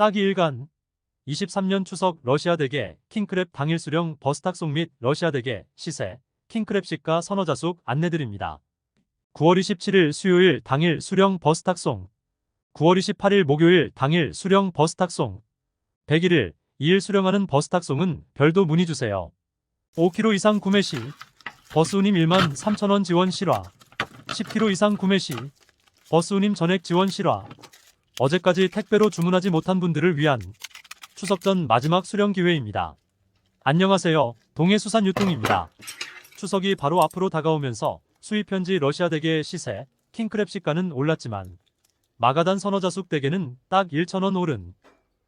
딱 2일간 23년 추석 러시아 대게 킹크랩 당일 수령 버스탁송 및 러시아 대게 시세 킹크랩 시가 선어자숙 안내드립니다. 9월 27일 수요일 당일 수령 버스탁송 9월 28일 목요일 당일 수령 버스탁송 101일 2일 수령하는 버스탁송은 별도 문의 주세요. 5km 이상 구매 시 버스 운임 1만 3천원 지원 실화 10km 이상 구매 시 버스 운임 전액 지원 실화 어제까지 택배로 주문하지 못한 분들을 위한 추석 전 마지막 수령 기회입니다. 안녕하세요. 동해수산유통입니다. 추석이 바로 앞으로 다가오면서 수입 현지 러시아 대게의 시세 킹크랩 시가는 올랐지만 마가단 선어자숙 대게는 딱 1,000원 오른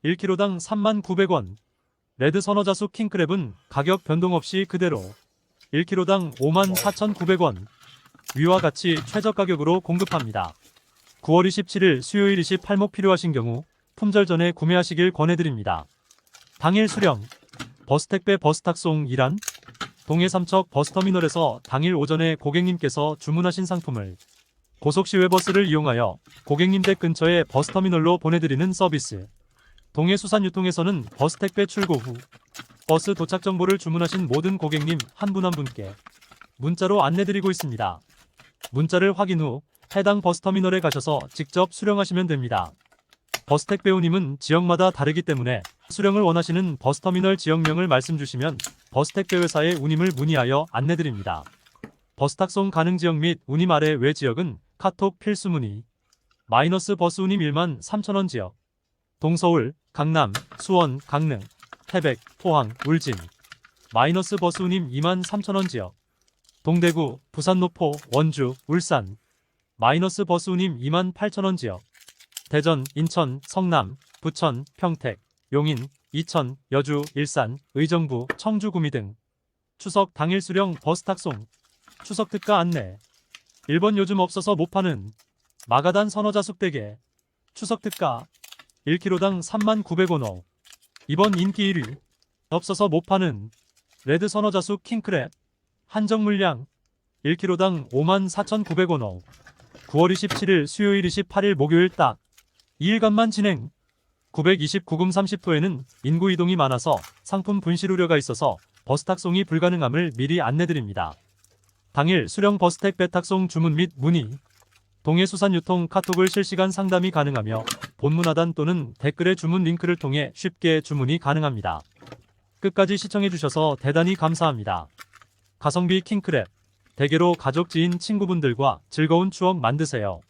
1kg당 39,900원 레드 선어자숙 킹크랩은 가격 변동 없이 그대로 1kg당 54,900원 위와 같이 최저 가격으로 공급합니다. 9월 27일 수요일 28목 필요하신 경우 품절 전에 구매하시길 권해드립니다. 당일 수령 버스 택배 버스 탁송 이란 동해 삼척 버스터미널에서 당일 오전에 고객님께서 주문하신 상품을 고속시외 버스를 이용하여 고객님 댁 근처의 버스터미널로 보내드리는 서비스. 동해 수산유통에서는 버스 택배 출고 후 버스 도착 정보를 주문하신 모든 고객님 한 분한 분께 문자로 안내드리고 있습니다. 문자를 확인 후 해당 버스터미널에 가셔서 직접 수령하시면 됩니다. 버스 택배 운임은 지역마다 다르기 때문에 수령을 원하시는 버스터미널 지역명을 말씀 주시면 버스 택 배 회사에 운임을 문의하여 안내드립니다. 버스 탁송 가능 지역 및 운임 아래 외 지역은 카톡 필수 문의. 마이너스 버스 운임 1만 3천원 지역. 동서울, 강남, 수원, 강릉, 태백, 포항, 울진. 마이너스 버스 운임 2만 3천원 지역. 동대구, 부산 노포, 원주, 울산. 마이너스 버스 운임 2만 8천원 지역. 대전, 인천, 성남, 부천, 평택, 용인, 이천, 여주, 일산, 의정부, 청주 구미 등. 추석 당일 수령 버스 탁송, 추석 특가 안내, 1번 요즘 없어서 못 파는 마가단 선어자숙 대게, 추석 특가 1kg당 39,900원 2번 인기 1위, 없어서 못 파는 레드 선어자숙 킹크랩, 한정 물량 1kg당 54,900원 9월 27일 수요일 28일 목요일 딱 2일간만 진행 929금 30도에는 인구 이동이 많아서 상품 분실 우려가 있어서 버스 탁송이 불가능함을 미리 안내드립니다. 당일 수령 버스 택 배 탁송 주문 및 문의 동해수산유통 카톡을 실시간 상담이 가능하며 본문 하단 또는 댓글의 주문 링크를 통해 쉽게 주문이 가능합니다. 끝까지 시청해주셔서 대단히 감사합니다. 가성비 킹크랩 대게로 가족 지인 친구분들과 즐거운 추억 만드세요.